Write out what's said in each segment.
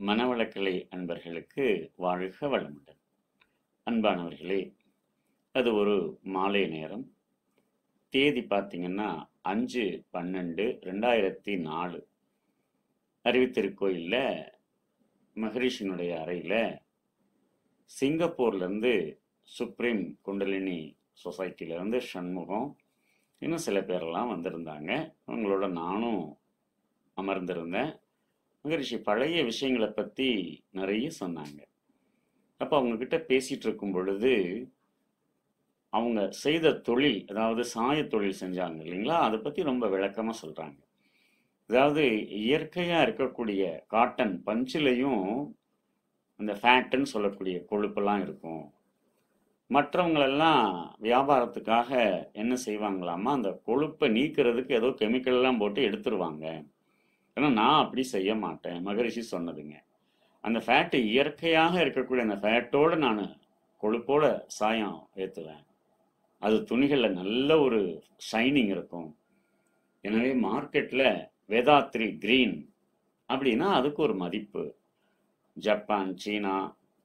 மனவளக்கலை அன்பர்களுக்கு வாழ்க வளமுடன். அன்பானவர்களே அது ஒரு மாலை நேரம். தேதி பார்த்தீங்கன்னா அஞ்சு பன்னெண்டு ரெண்டாயிரத்தி நாலு. அறிவித்திருக்கோயிலில் மகரிஷினுடைய அறையில் சிங்கப்பூர்லேருந்து சுப்ரீம் குண்டலினி சொசைட்டிலேருந்து சண்முகம் இன்னும் சில பேரெல்லாம் வந்திருந்தாங்க. அவங்களோட நானும் அமர்ந்திருந்தேன். மகரிஷி பழைய விஷயங்களை பற்றி நிறைய சொன்னாங்க. அப்போ அவங்கக்கிட்ட பேசிகிட்டு இருக்கும் பொழுது அவங்க செய்த தொழில் அதாவது சாய தொழில் செஞ்சாங்க இல்லைங்களா? அதை பற்றி ரொம்ப விளக்கமாக சொல்கிறாங்க அதாவது இயற்கையாக இருக்கக்கூடிய காட்டன் பஞ்சிலையும் அந்த ஃபேட்டுன்னு சொல்லக்கூடிய கொழுப்பெல்லாம் இருக்கும். மற்றவங்களெல்லாம் வியாபாரத்துக்காக என்ன செய்வாங்களாமா அந்த கொழுப்பை நீக்கிறதுக்கு ஏதோ கெமிக்கல்லாம் போட்டு எடுத்துருவாங்க. ஏன்னா நான் அப்படி செய்ய மாட்டேன். மகரிஷி சொன்னதுங்க. அந்த ஃபேட்டு இயற்கையாக இருக்கக்கூடிய அந்த ஃபேட்டோடு நான் கொழுப்போட சாயம் ஏற்றுவேன் அது துணிகளில் நல்ல ஒரு ஷைனிங் இருக்கும். எனவே மார்க்கெட்டில் வேதாத்ரி கிரீன் அப்படின்னா அதுக்கு ஒரு மதிப்பு. ஜப்பான் சீனா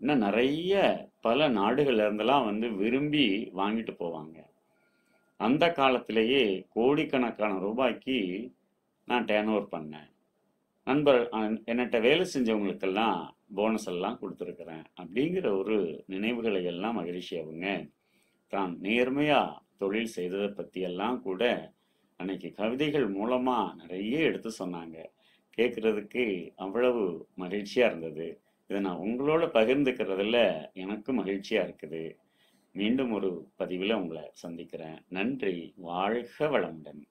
இன்னும் நிறைய பல நாடுகள்லேருந்தெல்லாம் வந்து விரும்பி வாங்கிட்டு போவாங்க. அந்த காலத்திலேயே கோடிக்கணக்கான ரூபாய்க்கு நான் டேர்ன் ஓவர் பண்ணேன். நண்பர் அஹ், என்னட்ட வேலை செஞ்சவங்களுக்கெல்லாம் போனஸ் எல்லாம் கொடுத்துருக்குறேன். அப்படிங்கிற ஒரு நினைவுகளை எல்லாம் மகிழ்ச்சி அவங்க. தான் நேர்மையாக தொழில் செய்ததை பற்றியெல்லாம் கூட அன்னைக்கு கவிதைகள் மூலமாக நிறைய எடுத்து சொன்னாங்க. கேட்குறதுக்கு அவ்வளவு மகிழ்ச்சியாக இருந்தது. இதை நான் உங்களோட பகிர்ந்துக்கிறதுல எனக்கு மகிழ்ச்சியாக இருக்குது. மீண்டும் ஒரு பதிவில் உங்களை சந்திக்கிறேன். நன்றி. வாழ்க வளமுடன்.